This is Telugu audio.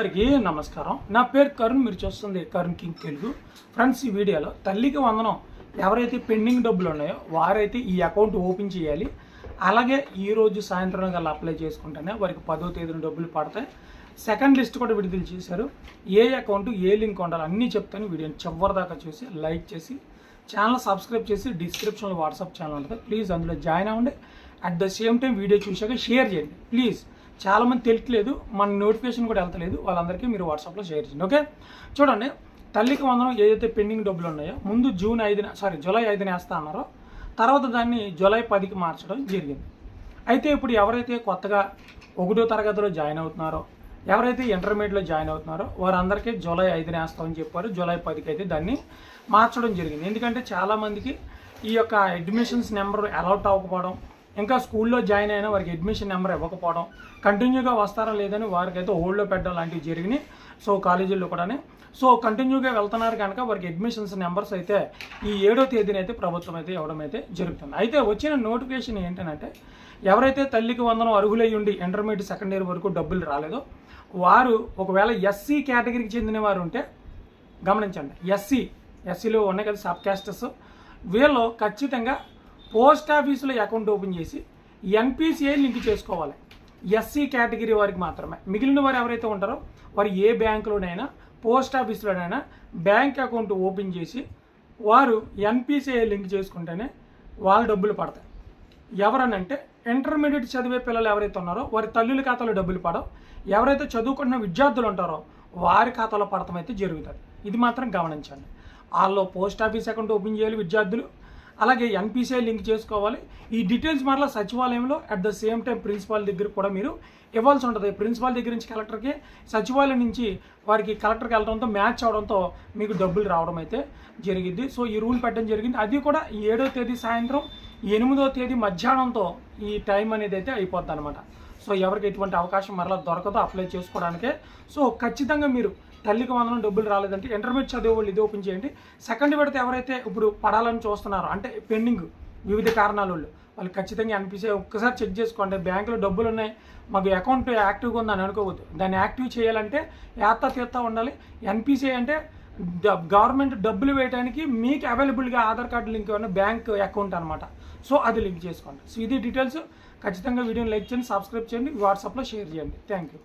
అందరికీ నమస్కారం. నా పేరు కరుణ్ మీరు చూస్తుంది కరుణ్ కింగ్ తెలుగు. ఫ్రెండ్స్ ఈ వీడియోలో తల్లికి వందనం ఎవరైతే పెండింగ్ డబ్బులు ఉన్నాయో వారైతే ఈ అకౌంట్ ఓపెన్ చేయాలి. అలాగే ఈరోజు సాయంత్రం కల్లా అప్లై చేసుకుంటేనే వారికి పదో తేదీన డబ్బులు పడతాయి. సెకండ్ లిస్ట్ కూడా విడుదల చేశారు. ఏ అకౌంట్ ఏ లింక్ ఉండాలి అన్నీ చెప్తాను. వీడియోని చివరి దాకా చూసి లైక్ చేసి ఛానల్ సబ్స్క్రైబ్ చేసి డిస్క్రిప్షన్లో వాట్సాప్ ఛానల్ ఉంటుంది. ప్లీజ్ అందులో జాయిన్ అవ్వండి. At the same time video చూశాక షేర్ చేయండి. ప్లీజ్. చాలామంది తెలియట్లేదు మన నోటిఫికేషన్ కూడా వెళ్తలేదు. వాళ్ళందరికీ మీరు వాట్సాప్లో షేర్ చేయండి ఓకే? చూడండి తల్లికి వందనం ఏదైతే పెండింగ్ డబ్బులు ఉన్నాయో ముందు జూన్ ఐదున సారీ జూలై ఐదున వేస్తా అన్నారో తర్వాత దాన్ని జూలై పదికి మార్చడం జరిగింది. అయితే ఇప్పుడు ఎవరైతే కొత్తగా ఒకటో తరగతిలో జాయిన్ అవుతున్నారో ఎవరైతే ఇంటర్మీడియట్లో జాయిన్ అవుతున్నారో వారందరికీ జూలై ఐదున వేస్తామని చెప్పారు. జూలై పదికి అయితే దాన్ని మార్చడం జరిగింది. ఎందుకంటే చాలామందికి ఈ యొక్క అడ్మిషన్స్ నెంబర్ అలౌట్ అవ్వకపోవడం ఇంకా స్కూల్లో జాయిన్ అయినా వారికి అడ్మిషన్ నెంబర్ ఇవ్వకపోవడం కంటిన్యూగా వస్తారా లేదని వారికైతే హోల్డ్లో పెట్టడం లాంటివి జరిగినాయి. సో కాలేజీల్లో కూడానే. సో కంటిన్యూగా వెళ్తున్నారు కనుక వారికి అడ్మిషన్స్ నెంబర్స్ అయితే ఈ ఏడో తేదీన అయితే ప్రభుత్వం అయితే ఇవ్వడం అయితే జరుగుతుంది. అయితే వచ్చిన నోటిఫికేషన్ ఏంటంటే ఎవరైతే తల్లికి వందనం అర్హులై ఉండి ఇంటర్మీడియట్ సెకండ్ ఇయర్ వరకు డబ్బులు రాలేదో వారు ఒకవేళ ఎస్సీ కేటగిరీకి చెందిన వారు ఉంటే గమనించండి. ఎస్సీ ఎస్సీలో ఉన్నాయి కదా సబ్ క్యాస్టర్స్. వీళ్ళు ఖచ్చితంగా పోస్ట్ ఆఫీసులో అకౌంట్ ఓపెన్ చేసి ఎన్పిసిఐ లింక్ చేసుకోవాలి. ఎస్సీ కేటగిరీ వారికి మాత్రమే. మిగిలిన వారు ఎవరైతే ఉంటారో వారు ఏ బ్యాంకులోనైనా పోస్ట్ ఆఫీస్లోనైనా బ్యాంక్ అకౌంట్ ఓపెన్ చేసి వారు ఎన్పిసిఐ లింక్ చేసుకుంటేనే వాళ్ళ డబ్బులు పడతాయి. ఎవరనంటే ఇంటర్మీడియట్ చదివే పిల్లలు ఎవరైతే ఉన్నారో వారి తల్లుల ఖాతాలో డబ్బులు పడవు. ఎవరైతే చదువుకుంటున్న విద్యార్థులు ఉంటారో వారి ఖాతాలో పడటం అయితే జరుగుతుంది. ఇది మాత్రం గమనించండి. వాళ్ళు పోస్ట్ ఆఫీస్ అకౌంట్ ఓపెన్ చేయాలి విద్యార్థులు. అలాగే ఎన్పిసిఐ లింక్ చేసుకోవాలి. ఈ డీటెయిల్స్ మరలా సచివాలయంలో at the same time principal దగ్గర కూడా మీరు ఇవ్వాల్సి ఉంటుంది. ప్రిన్సిపాల్ దగ్గర నుంచి కలెక్టర్కి సచివాలయం నుంచి వారికి కలెక్టర్కి వెళ్ళడంతో మ్యాచ్ అవడంతో మీకు డబ్బులు రావడం అయితే జరిగింది. సో ఈ రూల్ పెట్టడం జరిగింది. అది కూడా ఏడో తేదీ సాయంత్రం ఎనిమిదో తేదీ మధ్యాహ్నంతో ఈ టైం అనేది అయితే అయిపోద్ది అనమాట సో ఎవరికి ఎటువంటి అవకాశం మరలా దొరకదో అప్లై చేసుకోవడానికే. సో ఖచ్చితంగా మీరు తల్లికి వందనం డబ్బులు రాలేదంటే ఇంటర్మీడియట్ చదివే వాళ్ళు ఇది ఓపెన్ చేయండి. సెకండ్ విడత ఎవరైతే ఇప్పుడు పడాలని చూస్తున్నారో అంటే పెండింగ్ వివిధ కారణాల వాళ్ళు వాళ్ళు ఖచ్చితంగా అనిపిస్తే ఒక్కసారి చెక్ చేసుకోండి. బ్యాంకులో డబ్బులు ఉన్నాయి మాకు అకౌంట్ యాక్టివ్గా ఉందని అనుకోవద్దు. దాన్ని యాక్టివ్ చేయాలంటే యాత్త తీస్తా ఉండాలి. ఎన్పిసిఐ అంటే గవర్నమెంట్ డబ్బులు వేయడానికి మీకు అవైలబుల్గా ఆధార్ కార్డు లింక్ ఉన్న బ్యాంక్ అకౌంట్ అనమాట సో అది లింక్ చేసుకోండి. సో ఇది డీటెయిల్స్. ఖచ్చితంగా వీడియోని లైక్ చేయండి సబ్స్క్రైబ్ చేయండి వాట్సాప్లో షేర్ చేయండి. Thank you.